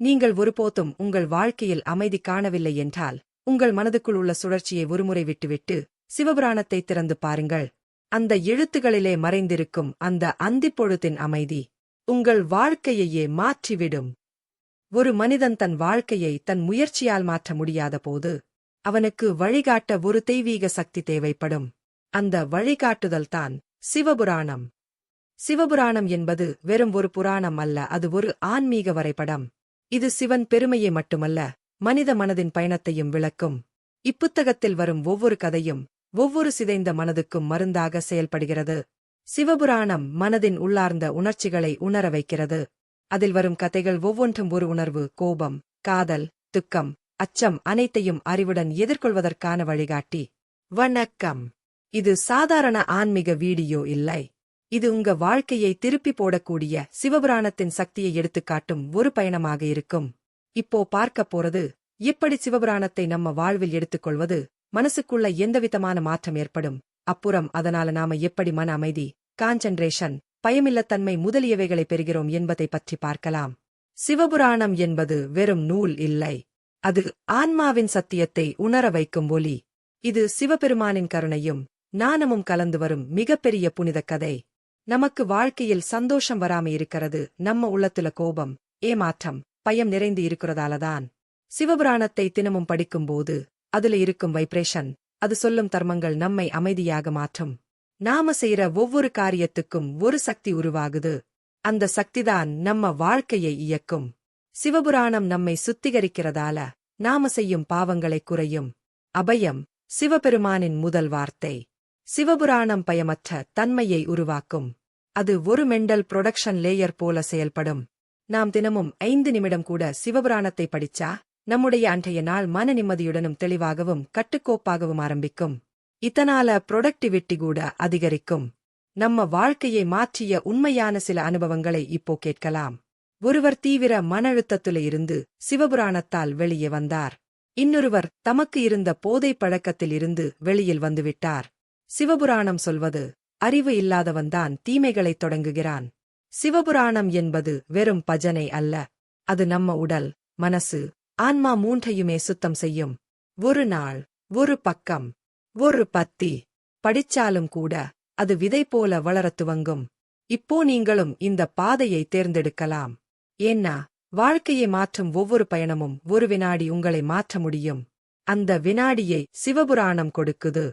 நீங்கள் ஒருபோதும் உங்கள் வாழ்க்கையில் அமைதி காணவில்லை என்றால் உங்கள் மனதுக்குள் உள்ள சுழற்சியை ஒருமுறை விட்டுவிட்டு சிவபுராணத்தை திறந்து பாருங்கள். அந்த எழுத்துகளிலே மறைந்திருக்கும் அந்த அந்திப்பொழுத்தின் அமைதி உங்கள் வாழ்க்கையையே மாற்றிவிடும். ஒரு மனிதன் தன் வாழ்க்கையை தன் முயற்சியால் மாற்ற முடியாத போது அவனுக்கு வழிகாட்ட ஒரு தெய்வீக சக்தி தேவைப்படும். அந்த வழிகாட்டுதல்தான் சிவபுராணம். சிவபுராணம் என்பது வெறும் ஒரு புராணம் அல்ல அது ஒரு ஆன்மீக வரைபடம். இது சிவன் பெருமையை மட்டுமல்ல மனித மனதின் பயணத்தையும் விளக்கும். இப்புத்தகத்தில் வரும் ஒவ்வொரு கதையும் ஒவ்வொரு சிதைந்த மனதுக்கும் மருந்தாக செயல்படுகிறது. சிவபுராணம் மனதின் உள்ளார்ந்த உணர்ச்சிகளை உணர வைக்கிறது. அதில் வரும் கதைகள் ஒவ்வொன்றும் ஒரு உணர்வு கோபம் காதல் துக்கம் அச்சம் அனைத்தையும் அறிவுடன் எதிர்கொள்வதற்கான வழிகாட்டி. வணக்கம். இது சாதாரண ஆன்மீக வீடியோ இல்லை. இது உங்க வாழ்க்கையை திருப்பி போடக்கூடிய சிவபுராணத்தின் சக்தியை எடுத்துக்காட்டும் ஒரு பயணமாக இருக்கும். இப்போ பார்க்கப் போறது எப்படி சிவபுராணத்தை நம்ம வாழ்வில் எடுத்துக்கொள்வது மனசுக்குள்ள எந்தவிதமான மாற்றம் ஏற்படும் அப்புறம் அதனால நாம எப்படி மன அமைதி கான்சென்ட்ரேஷன் பயமில்லத்தன்மை முதலியவைகளை பெறுகிறோம் என்பதை பற்றி பார்க்கலாம். சிவபுராணம் என்பது வெறும் நூல் இல்லை. அது ஆன்மாவின் சத்தியத்தை உணர வைக்கும் ஒலி. இது சிவபெருமானின் கருணையும் நாணமும் கலந்து வரும் மிகப்பெரிய புனித கதை. நமக்கு வாழ்க்கையில் சந்தோஷம் வராம இருக்கிறது. நம்ம உள்ளத்துல கோபம் ஏமாற்றம் பயம் நிறைந்து இருக்கிறதாலதான். சிவபுராணத்தை தினமும் படிக்கும்போது அதுல இருக்கும் வைப்ரேஷன் அது சொல்லும் தர்மங்கள் நம்மை அமைதியாக மாற்றும். நாம செய்யற ஒவ்வொரு காரியத்துக்கும் ஒரு சக்தி உருவாகுது. அந்த சக்திதான் நம்ம வாழ்க்கையை இயக்கும். சிவபுராணம் நம்மை சுத்திகரிக்கிறதால நாம செய்யும் பாவங்களை குறையும். அபயம் சிவபெருமானின் முதல் வார்த்தை. சிவபுராணம் பயமற்ற தன்மையை உருவாக்கும். அது ஒரு மெண்டல் புரொடக்ஷன் லேயர் போல செயல்படும். நாம் தினமும் ஐந்து நிமிடம் கூட சிவபுராணத்தை படிச்சா நம்முடைய அன்றைய நாள் மன நிம்மதியுடனும் தெளிவாகவும் கட்டுக்கோப்பாகவும் ஆரம்பிக்கும். இதனால புரொடக்டிவிட்டி கூட அதிகரிக்கும். நம்ம வாழ்க்கையை மாற்றிய உண்மையான சில அனுபவங்களை இப்போ கேட்கலாம். ஒருவர் தீவிர மன அழுத்தத்துல இருந்து சிவபுராணத்தால் வெளியே வந்தார். இன்னொருவர் தமக்கு இருந்த போதை பழக்கத்தில் இருந்து வெளியில் வந்துவிட்டார். சிவபுராணம் சொல்வது அறிவு இல்லாதவன்தான் தீமைகளைத் தொடங்குகிறான். சிவபுராணம் என்பது வெறும் பஜனை அல்ல. அது நம்ம உடல் மனசு ஆன்மா மூன்றையுமே சுத்தம் செய்யும். ஒரு நாள் ஒரு பக்கம் ஒரு பத்தி படிச்சாலும் கூட அது விதை போல வளரத் துவங்கும். இப்போ நீங்களும் இந்த பாதையை தேர்ந்தெடுக்கலாம். ஏன்னா வாழ்க்கையை மாற்றும் ஒவ்வொரு பயணமும் ஒரு வினாடி உங்களை மாற்ற முடியும். அந்த வினாடியை சிவபுராணம் கொடுக்குது.